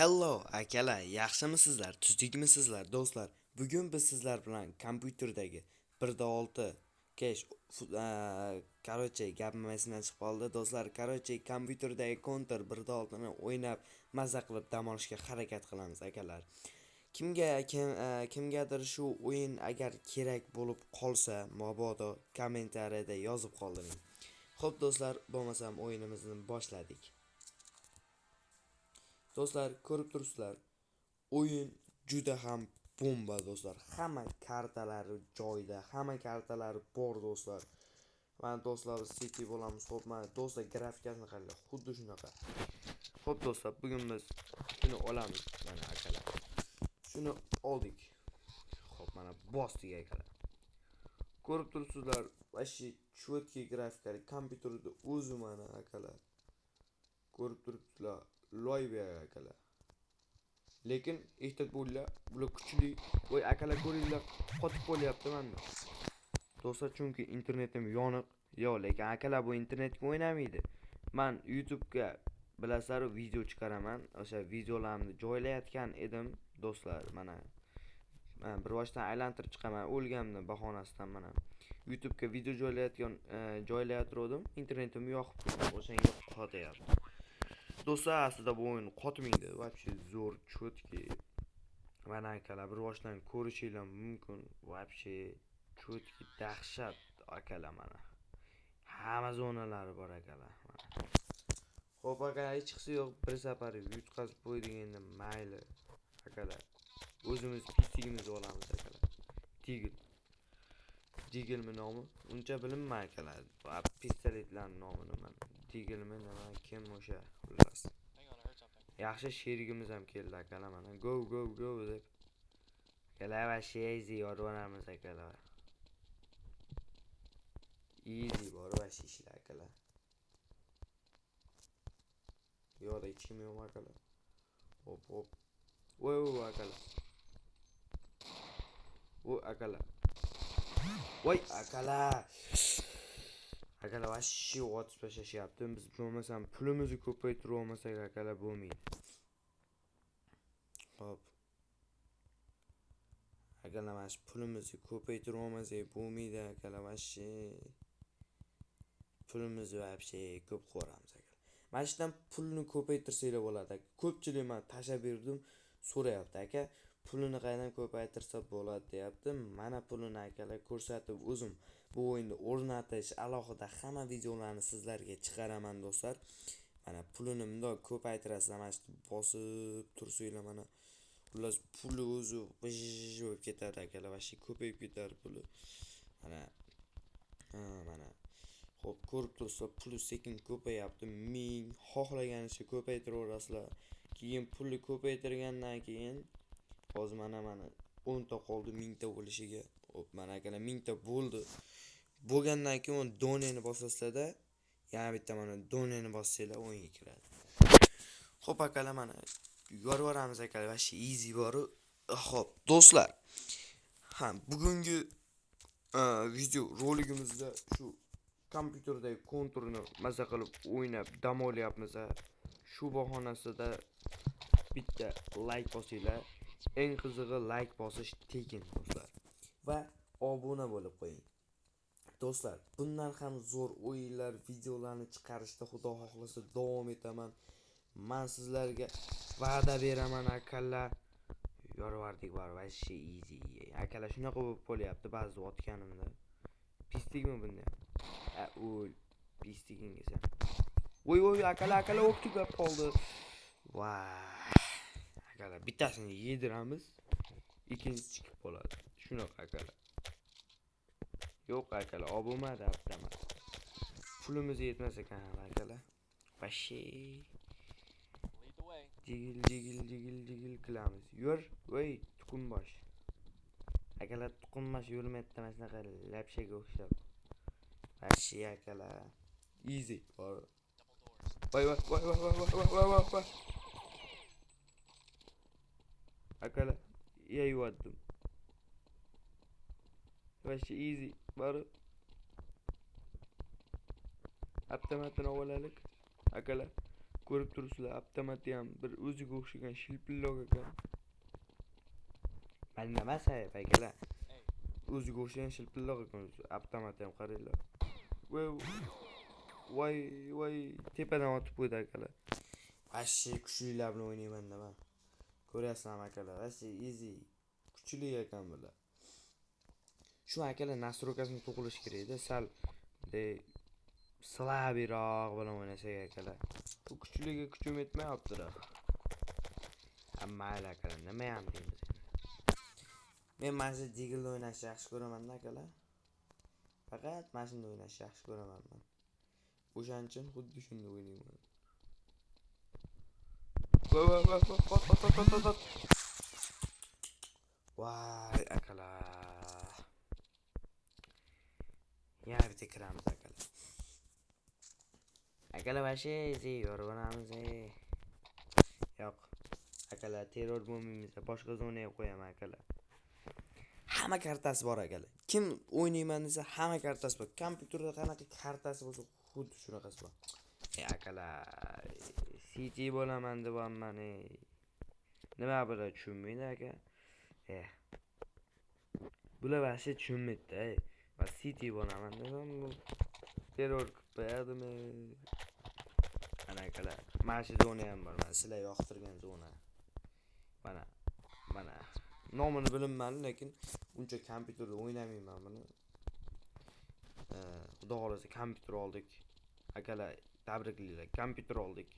Hello akalar, yaxshimisizlar? Tuzdikmisizlar do'stlar? Bugun biz sizlar bilan kompyuterdagi 1.6 kesh короче gapim esimdan chiqib qoldi do'stlar короче kompyuterdagi counter 1.6 ni o'ynab mazza qilib dam olishga harakat qilamiz akalar kimga kim, kimgadir shu o'yin agar kerak bo'lib qolsa mabodo kommentariyada yozib qoldiring Xo'p do'stlar bo'lmasam o'yinimizni boshladik do'stlar ko'rib turibsizlar o'yin juda ham bomba do'stlar. Hamma kartalari joyida hamma kartalari bor do'stlar. Mana do'stlar biz city bo'lamiz ho'p mana do'stlar grafikasini qaranglar xuddi shunaqa. Ho'p do'stlar bugun biz shuni olamiz mana akalar. Shuni oldik. Ho'p mana bosdik akalar. Ko'rib turibsizlar вообще четкий grafikali kompyuterni o'zi mana akalar. Ko'rib turibsizlar. Loy beradi akalar lekin ehtiyot bo'linglar bular kuchli voy akalar ko'ringlar qotib qolyapti manda. Do'stlar chunki internetim yoniq yo'q lekin akalar bu internetga o'ynamaydi. Man youtubega bilasizlar video chiqaraman o'sha videolarimni joylayotgan edim do'stlar mana man bir boshdan aylantirib chiqaman o'lganimni bahonasidan mana. Youtubega video joylayotgan e, joylayotgandim internetim yoqib o'shanga qotyapti. do'stlar aslida bu o'yin qotmaydi вообще zo'r четкий mana akalar bir boshdan ko'rishinglar mumkin вообще четкий dahshat akalar mana hamma zonalari bor akalar mana ho'p akalar hech qisi yo'q bir safar yutqazib qo'ydik endi mayli akalar o'zimiz pisligimizni olamiz akalar tigl diglmi nomi uncha bilinmay akalar pistoletlarni nomini man diglmi nima kim o'sha xullas yaxshi sherigimiz ham keldi akalar mana go go go deb akalar вообще easy yorib akalar easy bor вообще ishlar akalar yo'qda hech kim yo'qmi akalar hop hop voy voy akalar voy akalar voy akalar akalar вообще otib tashlashyapti biz bo'lmasam pulimizni ko'paytirib olmasak akalar bo'lmaydi hop akalar mana shu pulimizni ko'paytirib olmasak bo'lmaydi akalar вообще pulimizni вообще ko'p ko'ramiz akalar mana shu yerdan pulni ko'paytirsanglar bo'ladi aka ko'pchilik man tashlab berdim so'rayapti aka pulini qayerdan ko'paytirsa bo'ladi deyapti mana pulini akalar ko'rsatib o'zim bu o'yinni o'rnatish alohida hamma videolarni sizlarga chiqaraman do'stlar. Mana pulini bundoq ko'paytirasizlar mana shu bosib tursanglar mana xullas puli o'zi bo'lib ketadi akalar вообще ko'payib ketadi puli. Mana ha mana. Ho'p ko'rib turibsizlar puli sekin ko'payapti ming xohlaganicha ko'paytiraverasizlar. Keyin pulni ko'paytirgandan keyin hozir mana mana o'nta qoldi mingta bo'lishiga. hop mana akalar mingta bo'ldi bo'lgandan keyin doneni bosasizlarda yana bitta mana doneni bossanglar o'yinga kiradi ho'p akalar mana yuboramiz akalar вообще easy boru ho'p do'stlar ha bugungi e, video roligimizda shu kompyuterdagi konturni maza qilib o'ynab dam olyapmiz shu bahonasida bitta layk bosinglar eng qizig'i layk bosish tekin do'stlar va obuna bo'lib qo'ying do'stlar bundan ham zo'r o'yinlar videolarni chiqarishda xudo xohlasa davom etaman man sizlarga va'da beraman akalar yorvardik bor вообще easy akalar shunaqa bo'lib qolyapti ba'zida otganimda pislikmi bunda a o'l pisligingiz ham voy voy akalar akalar o'q tugab qoldi vay akalar bittasini yediramiz ikkinchisi chiqib qoladi Şuna bak hele. Yok arkadaşlar abime de atlama. Pulumuzu yetmezse kanal arkadaşlar. Başı. Cigil cigil cigil cigil kılamız. Yor vay tukunbaş. Arkadaşlar tukunbaş yorum etmesine kadar lepşe gökşap. Başı arkadaşlar. Easy. Vay vay vay vay vay vay vay vay vay. Arkadaşlar iyi yuvadım. ماشي ايزي بارد aptamatini ovolaylik akalar ko'rib turibsizlar. Avtomati ham bir o'ziga o'xshagan shilpilloq ekan man nima sayf akalar. O'ziga o'xshagan shilpilloq ekan avtomati ham qaranglar. Voy voy tepadan otib qo'ydi akalar. Vashi kuchlilar bilan o'ynayman man ko'ryapsizlarmi akalar? Vashi izi kuchli ekan bular shunga nastroykasini to'qilish kerakda sal bunday slabiyroq bilan o'ynasak akalar bu kuchliga kuchim yetmayaptilar mayli akalar nima ham deymiz men mana shu digilda o'ynashni yaxshi ko'ramanda akalar faqat mana shunda o'ynashni yaxshi ko'raman man o'shaning uchun xuddi shunday o'ynayman voy akalar yana bitta kiramiz akalar akalar вообще easy yorib yo'q akalar terror bo'lmaymiz boshqa zonaga qo'yaman akalar hamma kartasi bor akalar kim o'ynayman desa hamma kartasi bor. Kompyuterda qanaqa kartasi bo'lsa xuddi shunaqasi bor. Ey akalar city bo'laman deyapman ey. Nima bular tushunmaydi aka Eh. bular вообще tushunmaydida ey man city bo'laman desam bu terror qilib qo'yadimi mana akalar mana shu zona ham bor mana sizlar yoqtirgan zona mana mana nomini bilmayman lekin uncha kompyuterda o'ynamayman buni xudo xohlasa kompyuter oldik akalar tabriklaylar kompyuter oldik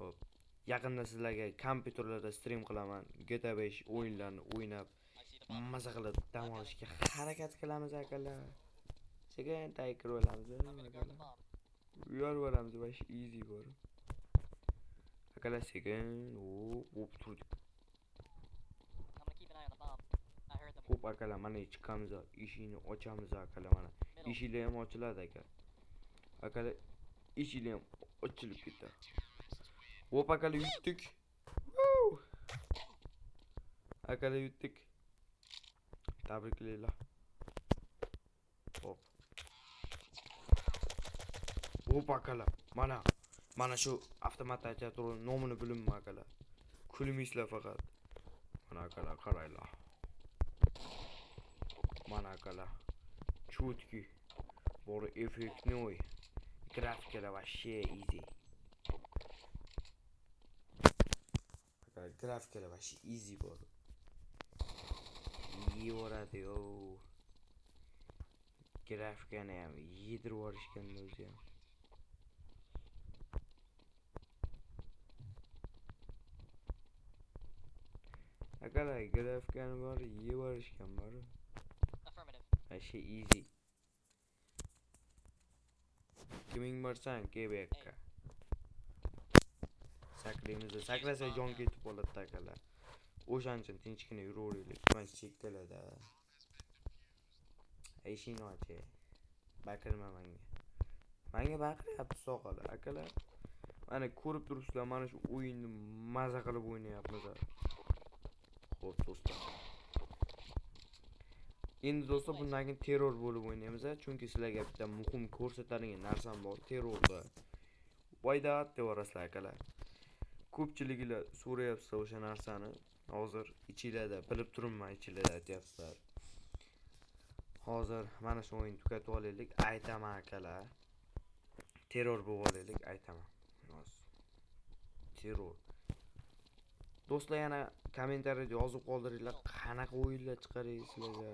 ho'p yaqinda sizlarga kompyuterlarda strim qilaman gta 5 o'yinlarni o'ynab मजा कर लेता हूँ और उसकी हरकत कला मजा कर ला सके टाइक करो लाम से यार वो लाम से बस इजी करो अकला Hop akala mana chiqamiz eshikni ochamiz akala mana. Eshiklar ham ochiladi aka akala eshiklar ham ochilib ketadi hop akala yutdik akala yutdik yutdik tabriklaylar hop hop akalar mana mana shu avtomat aytayotgan nomini bilmayman akalar kulmaysizlar faqat mana akalar qaranglar mana akalar четкий бор эффектный графикаlar вообще easy akalar grafikalar Viewer'a diyor. Grafikken yani iyidir var işken diyoruz ya. Arkadaşlar grafikken var iyi var işken var. Her şey easy. Kimin varsan Quebec'a. Saklayımızı sakla John Kit Polat'ta kadar akalar o'shaning uchun tinchgina yuraveraylik man chekkalarda eshikni och ey. baqirma manga manga baqiryapti soqola akalar mana ko'rib turibsizlar mana shu o'yinni maza qilib o'ynayapmiz xo'p do'stlar endi do'stlar bundan keyin terror bo'lib o'ynaymiz chunki sizlarga bitta muhim ko'rsatadigan narsam bor terrorda voydat devorasizlar akalar ko'pchiliginglar so'rayapsizlar o'sha narsani hozir ichinglarda bilib turibman ichinglarda aytyapsizlar. Hozir mana shu o'yinni tugatib olaylik aytaman akalar. Terror bo'lib olaylik aytaman. Hozir terror. Do'stlar yana kommentariyada yozib qoldiringlar qanaqa o'yinlar chiqaring sizlarga?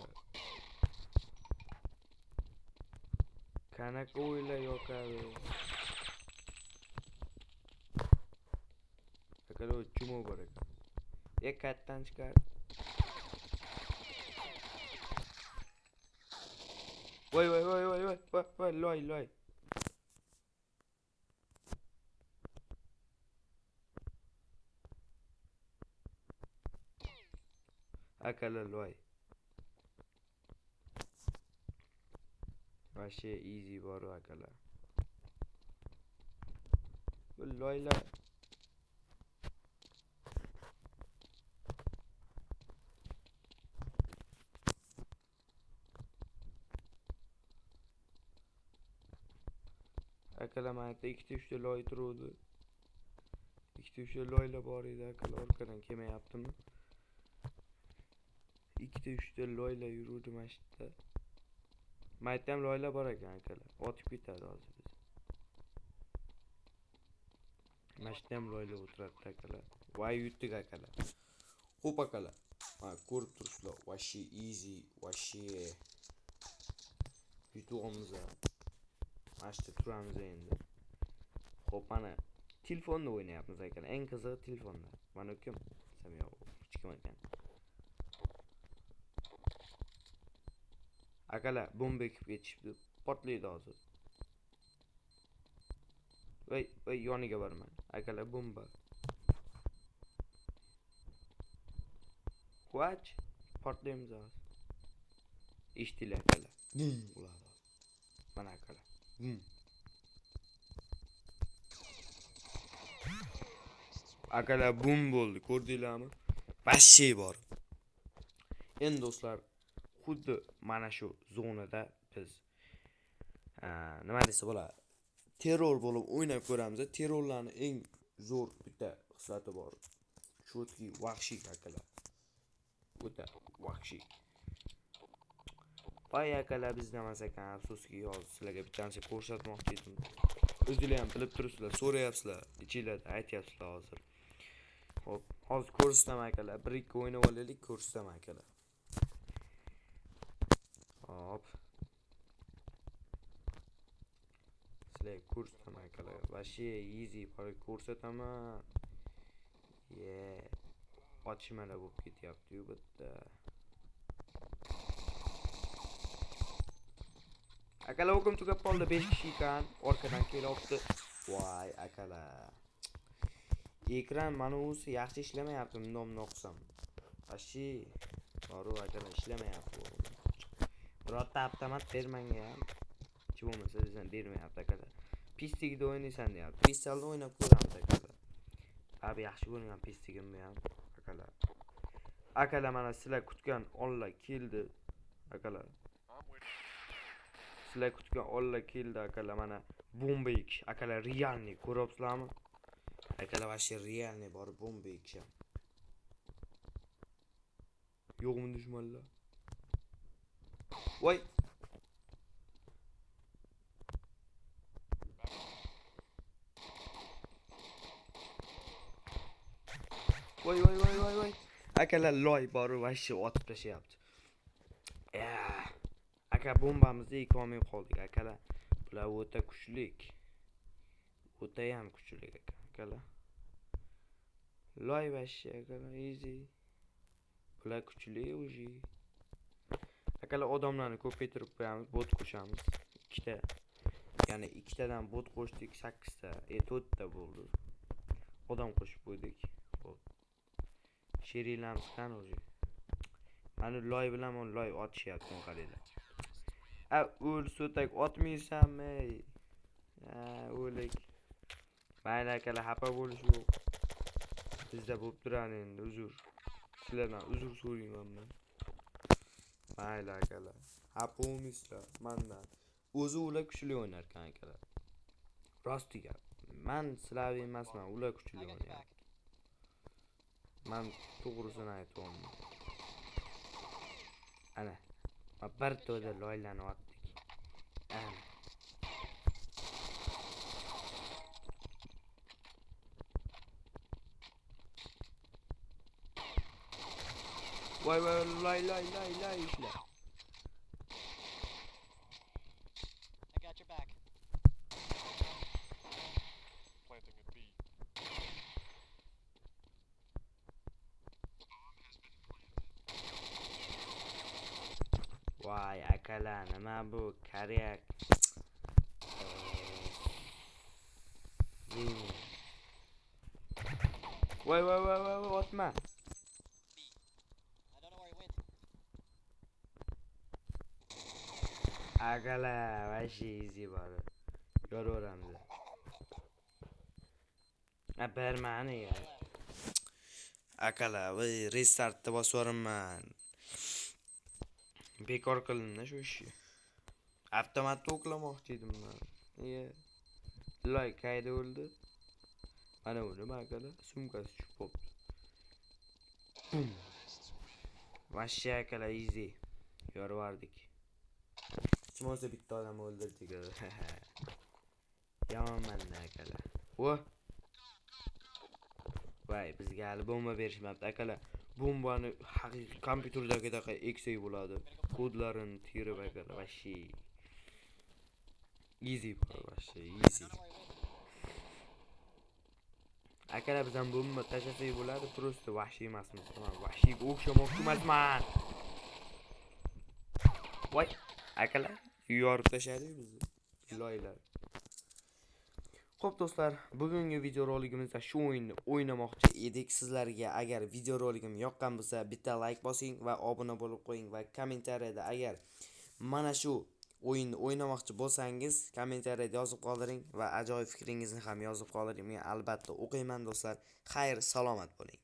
Qanaqa o'yinlar yoqadi? Akalar chumo bor Dikkatten çıkar. Vay vay vay vay vay vay vay loy loy. Akala loy. Her şey easy var akala. Loy loy. Arkada ayakta 2'de 3'te Loy durdu. 2'de 3'te Loy ile bu arada arkada arkadan keme yaptım. 2'de 3'te Loy ile yürüdü maçta. Maçtan Loy ile barak arkada. O tip bir tane aldı biz. Maçtan Loy ile oturak takala. Vay yuttuk akala. Hop akala. Ha kurtuşla. Vaşi easy. Vaşi. Yutu omza yerda turamiz endi ho'p mana telefonda o'ynayapmiz akalar eng qizig'i telefonda mana ukam desam yo'q hech kim ekan akalar bomba ekib ketishibdi portlaydi hozir voy voy yoniga bormang akalar bomba. Quach portlaymiz hozir eshitdinglar akalar bum uladi Hmm. Arkadaşlar bum oldu kurduyla mı? Şey var. Endi dostlar xuddi mana shu zonada biz nima desa bo'ladi terror bo'lib o'ynab ko'ramiz terrorlarni eng zo'r bitta xislati bor chotki vahshiy akalar o'ta vahshiy Bayağı kadar bizlemesek ha. Afsuski hozir sizlarga bitta narsa ko'rsatmoqchi edim. O'zinglar ham bilib turibsizlar, so'rayapsizlar, ichinglarda aytyapsizlar hozir. Xo'p, hozir ko'rsataman akalar. Bir ikki o'ynab olaylik, ko'rsataman akalar. Hop. Sizlarga ko'rsataman akalar. Vashi easy park ko'rsataman. Yeah. Ochmalar bo'lib ketyapti-yu bitta. Akala welcome to Gapol'da 5 kişi kan orkadan kelyapti. Vay akala. Ekran manusi yaxshi ishlamayapti, bundan buni o'qisam. Ashi. Boru akala ishlamayapti. Birorta avtomat ber menga ham. Hech bo'lmasa bizdan bermayapti akala. Pistigida o'ynaysan deyapti. Pistalda o'ynab ko'ramiz akala. Abi yaxshi o'ynagan pistigimni ham akala. Akala mana sizlar kutgan Alla keldi. Akala. sizlar kutgan onlar keldi akalar mana bomba ekish akalar realniy ko'ryapsizlarmi akalar вообще realniy bor bomba ekish ham yo'qmi dushmanlar voy voy voy voy voy voy akalar loy bor вообще otib tashlayapti Ya. aka bombamizni ekolmay qoldik akalar bular o'ta kuchlik o'ta ham kuchlik aka akalar loy вообще akalar easy. Bular kuchli уже. Akalar odamlarni ko'paytirib qo'yamiz bot qo'shamiz. Ikkita ya'ni ikkitadan bot qo'shdik sakkizta e to'rtta bo'ldi. Odam qo'shib qo'ydik. Sheriklarimiz qani уже? Mana loy bilan loy otishyapti qaranglar a o'l so'tak otmaysanmi ey. O'lik mayli xafa bo'lish yo'q bizda bo'lib turadi endi uzr sizlardan uzr so'rayman man mayli akalar xafa bo'lmaysizlar mandan o'zi ular kuchli o'ynar ekan akalar rosti gap man sizlarga emasman ular kuchli o'ynayapti man to'g'risini aytyapman ana ma bir to'da loylarni otdik ana voy voy loy loy loy loy ishla Ha bu kariyer. Vay vay vay vay vay atma. Agala her şey easy bari. Yor oramda. Ha bermani ya. Akala vay restart'ta basıyorum ben. Bekor kılın ne şu işi o'klamoqchi edim man iye loy qayda o'ldi Ana bu nima akalar? Sumkasi tushib qopti. Bum. Vashsha akalar easy. Yorvardik. Hech bo'lmasa bitta odam o'ldirdik. Yomonman akalar. Vo. Voy, bizga hali bomba berishmabdi akalar. Bombani haqiqiy kompyuterdagidaqa eksak bo'ladi. Kodlarini terib akalar, vashshi. Easy bor, vashshi, easy. Akalar bizdan bomba tashlasak bo'ladi, просто vahshiy emasmiz. Man vahshiyga o'xshamoqchi emasman. Voy, akalar, yorib tashladik bizni. Iloylar. Xo'p do'stlar, bugungi videoroligimizda shu o'yinni o'ynamoqchi edik. Sizlarga agar videoroligim yoqqan bo'lsa, bitta like bosing va obuna bo'lib qo'ying va kommentariyada agar mana shu o'yinni o'ynamoqchi bo'lsangiz, kommentariyada yozib qoldiring va ajoyib fikringizni ham yozib qoldiring. Men albatta o'qiyman do'stlar. Xayr, salomat bo'ling.